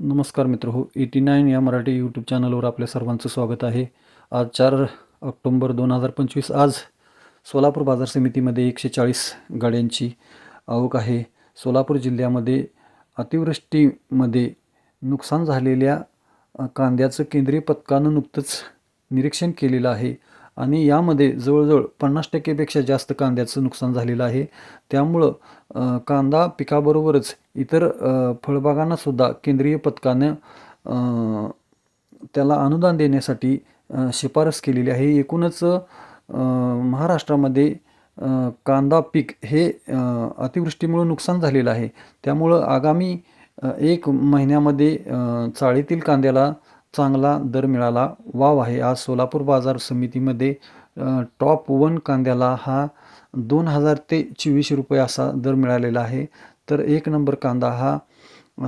नमस्कार मित्र हो एटी नाईन या मराठी यूट्यूब चॅनलवर आपल्या सर्वांचं स्वागत आहे. आज चार ऑक्टोंबर दोन हजार पंचवीस आज सोलापूर बाजार समितीमध्ये एकशे चाळीस गाड्यांची आवक आहे. सोलापूर जिल्ह्यामध्ये अतिवृष्टीमध्ये नुकसान झालेल्या कांद्याचं केंद्रीय पथकानं नुकतंच निरीक्षण केलेलं आहे आणि यामध्ये जवळजवळ पन्नास टक्केपेक्षा जास्त कांद्याचं नुकसान झालेलं आहे. त्यामुळं कांदा पिकाबरोबरच इतर फळबागांनासुद्धा केंद्रीय पथकानं त्याला अनुदान देण्यासाठी शिफारस केलेली आहे. एकूणच महाराष्ट्रामध्ये कांदा पीक हे अतिवृष्टीमुळं अतिवृष्टीमुळे नुकसान झालेलं आहे. त्यामुळं आगामी एक महिन्यामध्ये चाळीतील कांद्याला चांगला दर मिळाला. वाव आहे. आज सोलापूर बाजार समितीमध्ये टॉप वन कांद्याला हा दोन हजार ते चोवीसशे रुपये असा दर मिळालेला आहे. तर एक नंबर कांदा हा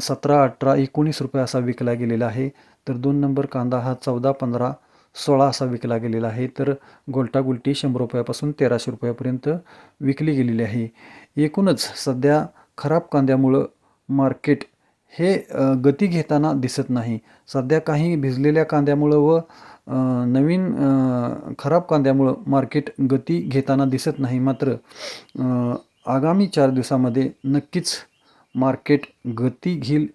सतरा अठरा एकोणीस रुपये असा विकला गेलेला आहे. तर दोन नंबर कांदा हा चौदा पंधरा सोळा असा विकला गेलेला आहे. तर गोलटागुलटी शंभर रुपयापासून तेराशे रुपयापर्यंत विकली गेलेली आहे. एकूणच सध्या खराब कांद्यामुळं मार्केट हे गती घेताना दिसत नाही. सध्या काही भिजलेल्या कांद्यामुळं व नवीन खराब कांद्यामुळं मार्केट गती घेताना दिसत नाही. मात्र आगामी चार दिवसामध्ये नक्कीच मार्केट गती घेईल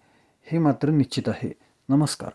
हे मात्र निश्चित आहे. नमस्कार.